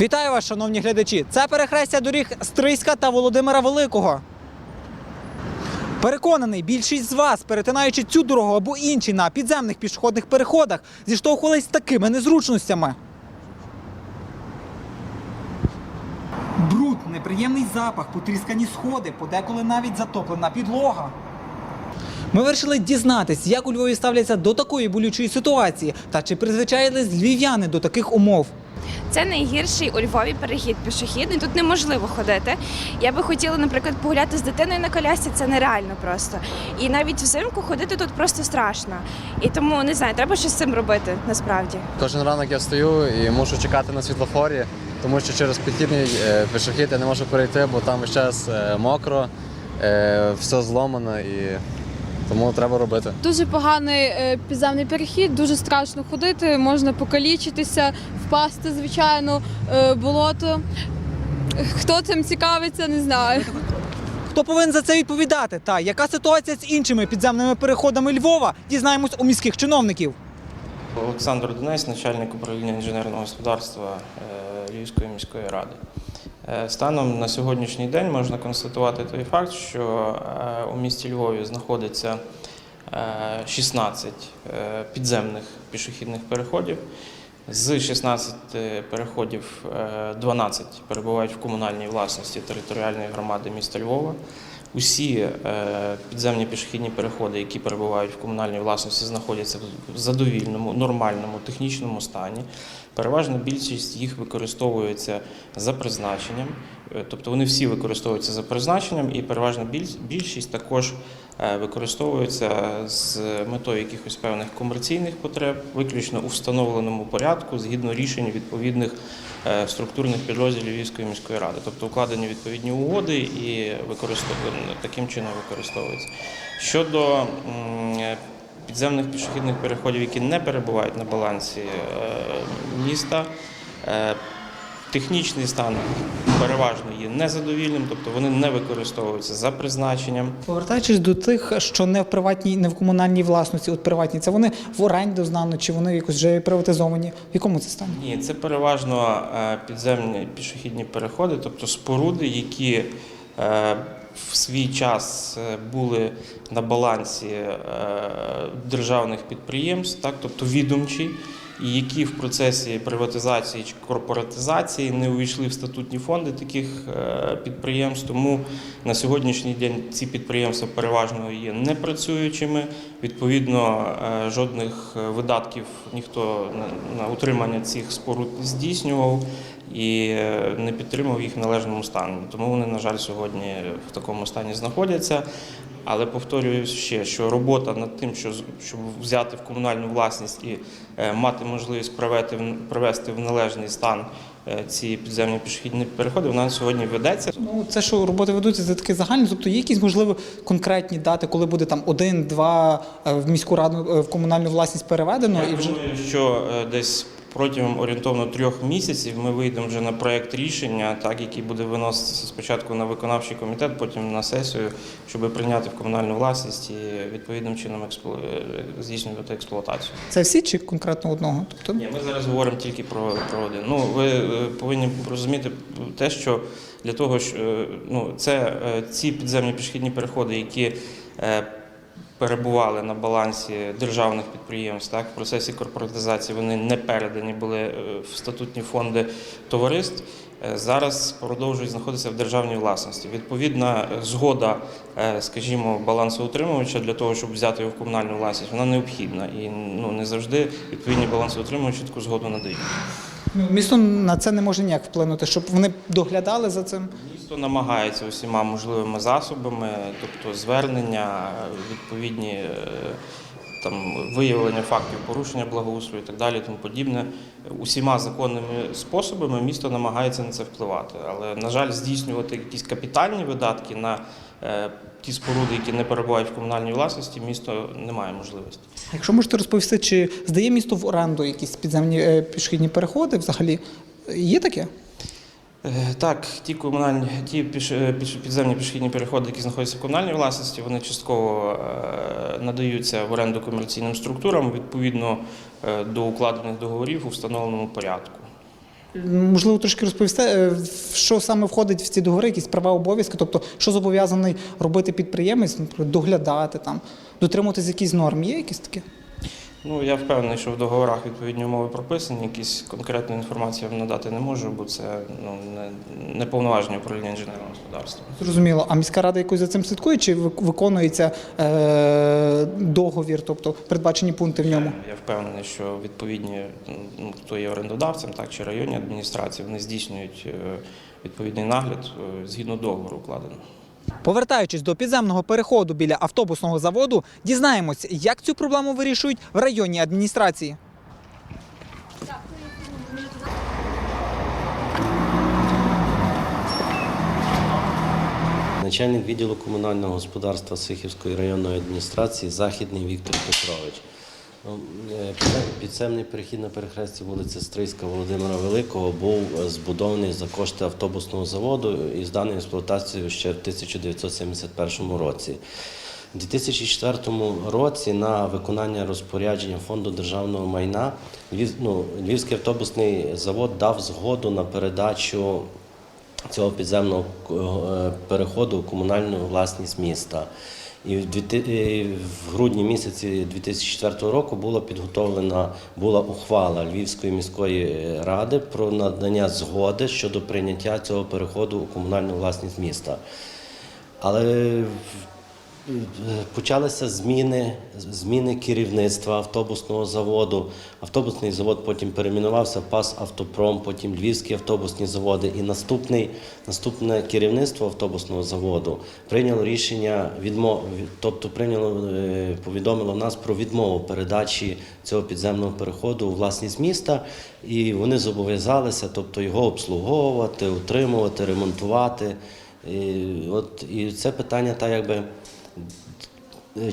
Вітаю вас, шановні глядачі! Це перехрестя доріг Стрийська та Володимира Великого. Переконаний, більшість з вас, перетинаючи цю дорогу або інші на підземних пішохідних переходах, зіштовхувались з такими незручностями. Бруд, неприємний запах, потріскані сходи, подеколи навіть затоплена підлога. Ми вирішили дізнатись, як у Львові ставляться до такої болючої ситуації та чи призвичаїлись львів'яни до таких умов. Це найгірший у Львові перехід пішохідний. Тут неможливо ходити. Я би хотіла, наприклад, погуляти з дитиною на колясці. Це нереально просто. І навіть взимку ходити тут просто страшно. І тому не знаю, треба щось з цим робити насправді. Кожен ранок я встаю і мушу чекати на світлофорі, тому що через підхідний е, пішохід я не можу перейти, бо там весь час е, мокро, е, все зломано і тому треба робити. Дуже поганий е, підземний перехід, дуже страшно ходити, можна покалічитися, впасти, звичайно, е, болото. Хто цим цікавиться, не знаю. Хто повинен за це відповідати? Та яка ситуація з іншими підземними переходами Львова? Дізнаємось у міських чиновників. Олександр Донець, начальник управління інженерного господарства е, Львівської міської ради. Е, Станом на сьогоднішній день можна констатувати той факт, що е, у місті Львові знаходиться е, 16 е, підземних пішохідних переходів. З 16 переходів е, 12 перебувають в комунальній власності територіальної громади міста Львова. Усі е, підземні пішохідні переходи, які перебувають в комунальній власності, знаходяться в задовільному, нормальному технічному стані. Переважна більшість їх використовується за призначенням, Е, тобто вони всі використовуються за призначенням, і переважна більшість також е, використовується з метою якихось певних комерційних потреб, виключно у встановленому порядку, згідно рішень відповідних е, структурних підрозділів Львівської міської ради, тобто укладені відповідні угоди і використовують таким чином використовуються. Щодо е, підземних пішохідних переходів, які не перебувають на балансі міста. Технічний стан переважно є незадовільним, тобто вони не використовуються за призначенням. Повертаючись до тих, що не в приватній, не в комунальній власності, от приватні, це вони в оренду знано, чи вони якось вже приватизовані. В якому це стані? Ні, це переважно е, підземні пішохідні переходи, тобто споруди, які е, в свій час е, були на балансі державних підприємств, так, тобто відомчі, які в процесі приватизації чи корпоратизації не увійшли в статутні фонди таких е, підприємств. Тому на сьогоднішній день ці підприємства переважно є непрацюючими. Відповідно, е, жодних е, видатків ніхто на утримання цих споруд не здійснював і е, не підтримав їх в належному стані. Тому вони, на жаль, сьогодні в такому стані знаходяться. Але повторюю ще, що робота над тим, що щоб взяти в комунальну власність і е, мати можливість привести в належний стан е, ці підземні пішохідні переходи, вона сьогодні ведеться. Ну, це що роботи ведуться, це таке загальне. Тобто є якісь можливо конкретні дати, коли буде там один, два е, в міську раду в комунальну власність переведено і вже думаю, що десь протягом орієнтовно трьох місяців ми вийдемо вже на проект рішення, так який буде виноситися спочатку на виконавчий комітет, потім на сесію, щоб прийняти в комунальну власність і відповідним чином експлу... е, здійснювати експлуатацію. це всі чи конкретно одного? Тобто Ні, ми зараз говоримо тільки про, про один. Ну, ви е, повинні розуміти те, що для того, що е, ну, це ці підземні пішохідні переходи, які перебували на балансі державних підприємств, так, в процесі корпоратизації вони не передані були е, в статутні фонди товариств. е, Зараз продовжують знаходитися в державній власності. Відповідна згода, е, скажімо, балансоутримувача для того, щоб взяти його в комунальну власність, вона необхідна і ну не завжди відповідні балансоутримувачі таку згоду надають. ну, місто на це не може ніяк вплинути, щоб вони доглядали за цим. Місто намагається усіма можливими засобами, тобто звернення, відповідні е, там виявлення фактів порушення благоустрою і так далі, тому подібне. Усіма законними способами місто намагається на це впливати. Але, на жаль, здійснювати якісь капітальні видатки на е, ті споруди, які не перебувають в комунальній власності, місто не має можливості. Якщо можете розповісти, чи здає місто в оренду якісь підземні е, пішохідні переходи взагалі? Є таке? Е, Так, ті комунальні, ті е, підземні пішохідні переходи, які знаходяться в комунальній власності, вони частково е, надаються в оренду комерційним структурам відповідно до укладених договорів у встановленому порядку. Можливо, трошки розповісти, що саме входить в ці договори, якісь права обов'язки, тобто що зобов'язаний робити підприємець, наприклад, доглядати там, дотримуватись якісь норм. Є якісь такі? Ну, я впевнений, що в договорах відповідні умови прописані. Якісь конкретну інформацію я вам надати не можу, бо це ну, не, не повноваження управління інженерного господарства. Зрозуміло. А міська рада якось за цим слідкує, чи виконується е, договір, тобто передбачені пункти в ньому? Я впевнений, що відповідні, ну, хто є орендодавцем, так чи районні адміністрації, вони здійснюють е, відповідний нагляд е, згідно договору укладеного. Повертаючись до підземного переходу біля автобусного заводу, дізнаємось, як цю проблему вирішують в районній адміністрації. Начальник відділу комунального господарства Сихівської районної адміністрації Західний Віктор Петрович. Ну, е, підзем- Підземний перехід на перехресті вулиці Стрийська Володимира Великого був збудований за кошти автобусного заводу і зданий в експлуатацію ще в 1971 році. У 2004 році на виконання розпорядження фонду державного майна ну, Львівський автобусний завод дав згоду на передачу цього підземного е, переходу у комунальну власність міста. І в грудні місяці 2004 року була підготовлена була ухвала Львівської міської ради про надання згоди щодо прийняття цього переходу у комунальну власність міста. Але почалися зміни, зміни керівництва автобусного заводу. Автобусний завод потім перейменувався в ПАС Автопром, потім Львівські автобусні заводи. І наступний, наступне керівництво автобусного заводу прийняло рішення відмов, тобто прийняло, е, повідомило нас про відмову передачі цього підземного переходу у власність міста. І вони зобов'язалися, тобто його обслуговувати, утримувати, ремонтувати. І, от, і це питання, та якби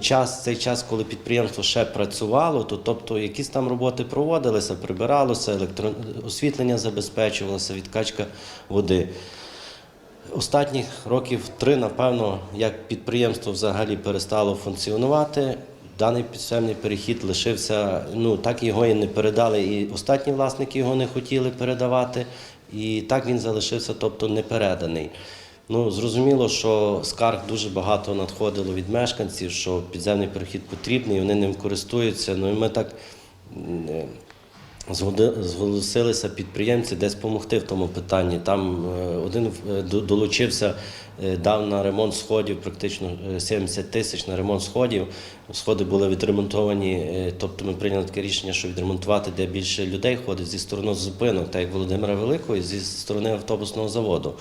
час, цей час, коли підприємство ще працювало, то тобто якісь там роботи проводилися, прибиралося, електро... освітлення забезпечувалося, відкачка води. Останніх років три, напевно, як підприємство взагалі перестало функціонувати. Даний підземний перехід лишився, ну так його і не передали, і останні власники його не хотіли передавати, і так він залишився, тобто не переданий. Ну, зрозуміло, що скарг дуже багато надходило від мешканців, що підземний перехід потрібний, вони ним користуються. Ну і ми так зголосилися підприємці десь допомогти в тому питанні. Там е, один е, долучився, е, дав на ремонт сходів практично е, 70 тисяч на ремонт сходів. Сходи були відремонтовані, тобто ми прийняли таке рішення, що відремонтувати, де більше людей ходить зі сторони зупинок, так як Володимира Великого, і зі сторони автобусного заводу.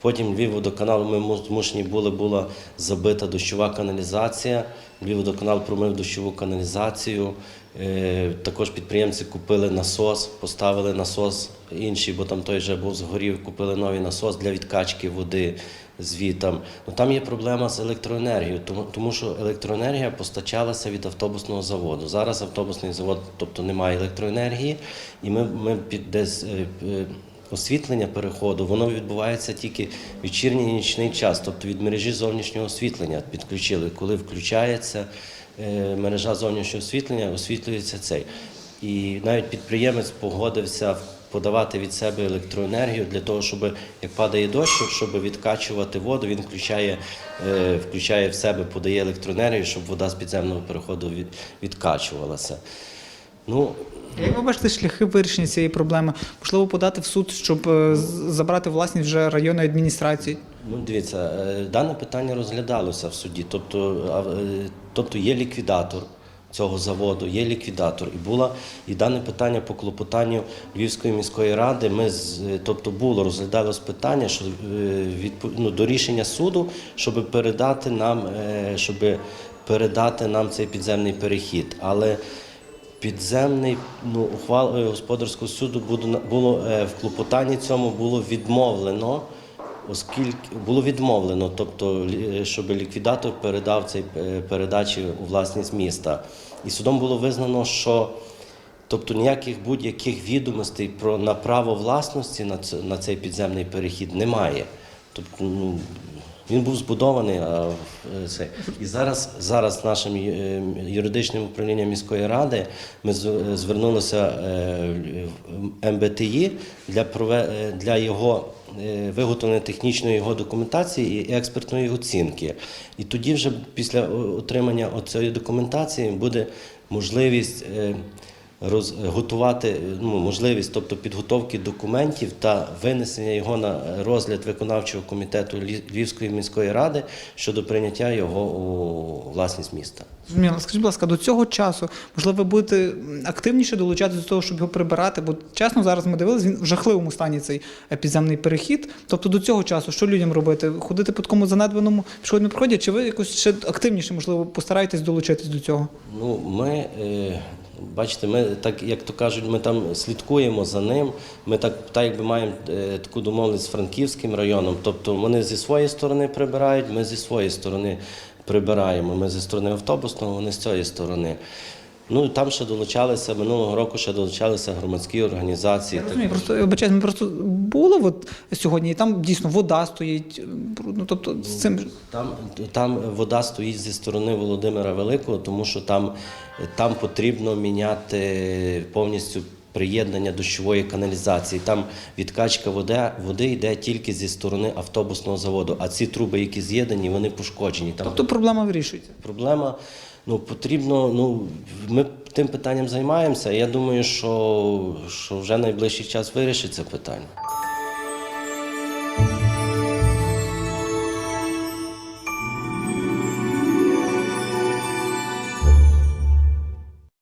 Потім Львівводоканал ми му- змушені були, була забита дощова каналізація. Львівводоканал промив дощову каналізацію. Е, Також підприємці купили насос, поставили насос інший, бо там той вже був згорів, купили новий насос для відкачки води звітам. Ну, там є проблема з електроенергією, тому, тому що електроенергія постачалася від автобусного заводу. Зараз автобусний завод, тобто немає електроенергії, і ми, ми під десь. Освітлення переходу воно відбувається тільки вечірній нічний час, тобто від мережі зовнішнього освітлення підключили. Коли включається е, мережа зовнішнього освітлення, освітлюється цей. І навіть підприємець погодився подавати від себе електроенергію для того, щоб як падає дощ, щоб відкачувати воду, він включає, е, включає в себе, подає електроенергію, щоб вода з підземного переходу від, відкачувалася. Ну, Як ви бачите шляхи вирішення цієї проблеми? Можливо, подати в суд, щоб е, забрати власність вже районної адміністрації? Ну, дивіться, е, дане питання розглядалося в суді. Тобто, е, тобто є ліквідатор цього заводу, є ліквідатор. І було і дане питання по клопотанню Львівської міської ради. Ми з- тобто було розглядалось питання, що ну, до рішення суду, щоб передати нам, щоб передати нам цей підземний перехід. Але Підземний ну, ухвалою господарського суду було, було е, в клопотанні цьому було відмовлено, оскільки було відмовлено, тобто лі- щоб ліквідатор передав цей е, передачі у власність міста. І судом було визнано, що тобто ніяких будь-яких відомостей про на право власності на цей підземний перехід немає. Тобто, ну, Він був збудований. А, це. І зараз, зараз нашим е, юридичним управлінням міської ради ми звернулися е, в МБТІ для, е, для його виготовлення технічної його документації і експертної оцінки. І тоді вже після отримання цієї документації буде можливість. Е, роз, готувати ну, можливість, тобто підготовки документів та винесення його на розгляд виконавчого комітету Львівської міської ради щодо прийняття його у власність міста. Зрозуміло. Скажіть, будь ласка, до цього часу, можливо, ви будете активніше долучатися до того, щоб його прибирати, бо чесно, зараз ми дивилися, він в жахливому стані цей підземний перехід. Тобто до цього часу, що людям робити? Ходити по такому занедбаному пішохідному проході, чи ви якось ще активніше, можливо, постараєтесь долучитись до цього? Ну, ми, е, бачите, ми так, як то кажуть, ми там слідкуємо за ним. Ми так, так якби маємо е, таку домовленість з Франківським районом. Тобто вони зі своєї сторони прибирають, ми зі своєї сторони прибираємо. Ми зі сторони автобусного, вони з цієї сторони. Ну і там ще долучалися минулого року, ще долучалися громадські організації. Я розумію, просто я ми просто було от сьогодні, і там дійсно вода стоїть. Ну тобто з цим Там, там вода стоїть зі сторони Володимира Великого, тому що там, там потрібно міняти повністю приєднання дощової каналізації. Там відкачка води, води йде тільки зі сторони автобусного заводу, а ці труби, які з'єднані, вони пошкоджені. Там тобто проблема вирішується. проблема. Ну, потрібно, ну, ми тим питанням займаємося. і Я думаю, що, що вже найближчий час вирішиться питання.